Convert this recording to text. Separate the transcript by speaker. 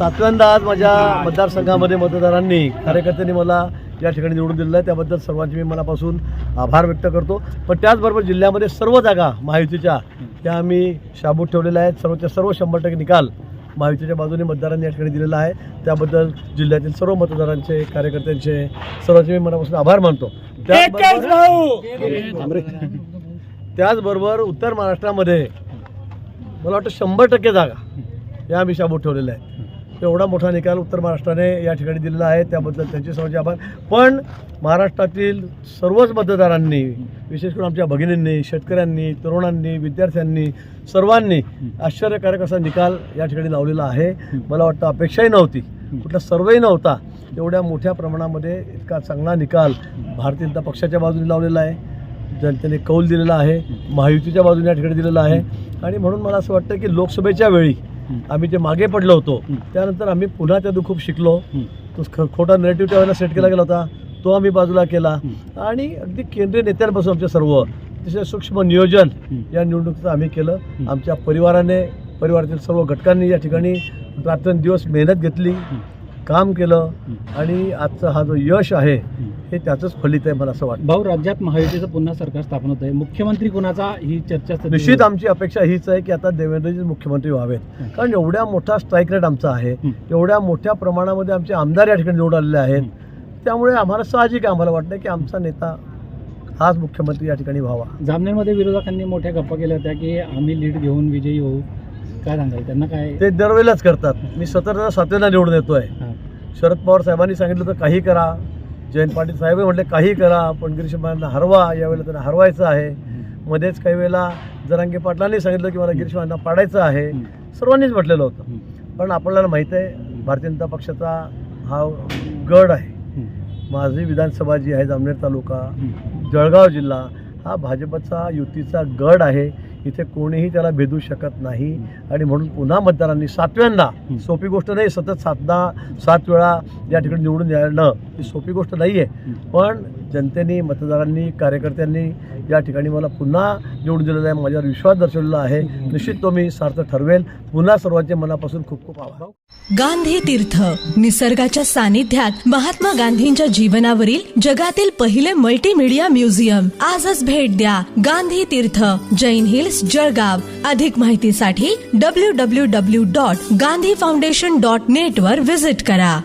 Speaker 1: सातव्यांदा आज माझ्या मतदारसंघामध्ये मतदारांनी कार्यकर्त्यांनी मला या ठिकाणी निवडून दिलेलं आहे. त्याबद्दल सर्वांचे मी मनापासून आभार व्यक्त करतो. पण त्याचबरोबर जिल्ह्यामध्ये सर्व जागा महायुतीच्या त्या आम्ही शाबूत ठेवलेल्या आहेत. सर्वच्या सर्व शंभर टक्के निकाल महायुतीच्या बाजूने मतदारांनी या ठिकाणी दिलेला आहे. त्याबद्दल जिल्ह्यातील सर्व मतदारांचे कार्यकर्त्यांचे सर्वांचे मी मनापासून आभार मानतो. त्याचबरोबर त्याचबरोबर उत्तर महाराष्ट्रामध्ये मला वाटतं शंभर टक्के जागा या आम्ही शाबूत ठेवलेल्या आहेत. एवढा मोठा निकाल उत्तर महाराष्ट्राने या ठिकाणी दिलेला आहे. त्याबद्दल त्यांचे सर्वांचे आभार. पण महाराष्ट्रातील सर्वच मतदारांनी विशेष करून आमच्या भगिनींनी शेतकऱ्यांनी तरुणांनी विद्यार्थ्यांनी सर्वांनी आश्चर्यकारक असा निकाल या ठिकाणी लावलेला आहे. मला वाटतं अपेक्षाही नव्हती. कुठला सर्वही नव्हता. एवढ्या मोठ्या प्रमाणामध्ये इतका चांगला निकाल भारतीय जनता पक्षाच्या बाजूने लावलेला आहे. जनतेने कौल दिलेला आहे. महायुतीच्या बाजूने या ठिकाणी दिलेला आहे. आणि म्हणून मला असं वाटतं की लोकसभेच्या वेळी आम्ही जे मागे पडलो होतो त्यानंतर आम्ही पुन्हा त्यातून खूप शिकलो. तो खोटा नरेटिव्ह त्यावेळेला सेट केला गेला होता. तो आम्ही बाजूला केला. आणि अगदी केंद्रीय नेत्यांपासून आमच्या सर्व अतिशय सूक्ष्म नियोजन या निवडणुकीचं आम्ही केलं. आमच्या परिवाराने परिवारातील सर्व घटकांनी या ठिकाणी रात्रंदिवस मेहनत घेतली. काम केलं आणि आजचा हा जो यश आहे हे त्याचंच फलित आहे मला असं वाटतं.
Speaker 2: भाऊ राज्यात महायुतीचं पुन्हा सरकार स्थापन होत आहे मुख्यमंत्री कुणाचा ही चर्चा
Speaker 1: निश्चित आमची अपेक्षा हीच आहे की आता देवेंद्रजी मुख्यमंत्री व्हावेत. कारण एवढ्या मोठा स्ट्राईक रेट आमचा आहे. एवढ्या मोठ्या प्रमाणामध्ये आमचे आमदार या ठिकाणी निवडून आलेले आहेत. त्यामुळे आम्हाला साहजिक आम्हाला वाटतं की आमचा नेता हाच मुख्यमंत्री या ठिकाणी व्हावा.
Speaker 2: जामनेरमध्ये विरोधकांनी मोठ्या गप्पा केल्या होत्या की आम्ही लीड घेऊन विजयी होऊ. काय सांगाल? त्यांना काय
Speaker 1: ते दरवेळेलाच करतात. मी सतरा सातव्यांदा निवडून येतोय. शरद पवार साहेबांनी सांगितलं तर काही करा. जयंत पाटील साहेब म्हटले काही करा पण गिरीश हरवा यावेळेला त्यांना हरवायचं आहे. मध्येच काही वेळेला जरांगे पाटलांनी सांगितलं की मला गिरीशबाईंना पाडायचं आहे. सर्वांनीच म्हटलेलं होतं. पण आपल्याला माहीत आहे भारतीय जनता पक्षाचा हा गड आहे. माझी विधानसभा जी आहे जामनेर तालुका जळगाव जिल्हा हा भाजपचा युतीचा गड आहे. इथे कोणीही त्याला भेदू शकत नाही. आणि म्हणून पुन्हा मतदारांनी सातव्यांदा सोपी गोष्ट नाही सतत सातदा सात वेळा या ठिकाणी निवडून येणं ही सोपी गोष्ट नाही आहे पण जनतेने मतदारांनी कार्यकर्त्यांनी या ठिकाणी मला पुन्हा निवडून दिलेला आहे. माझ्यावर विश्वास दर्शवलेला आहे. निश्चित तो मी सार्थ ठरवेल. पुन्हा सर्वांचे मनापासून खूप खूप आभार.
Speaker 3: गांधी तीर्थ निसर्गाच्या सानिध्यात महात्मा गांधींच्या जीवनावरील जगातील पहिले मल्टीमीडिया म्युझियम आजच भेट द्या गांधी तीर्थ जैन हिल्स जळगाव. अधिक माहितीसाठी W W W dot Gandhi foundation dot net वर विजिट करा.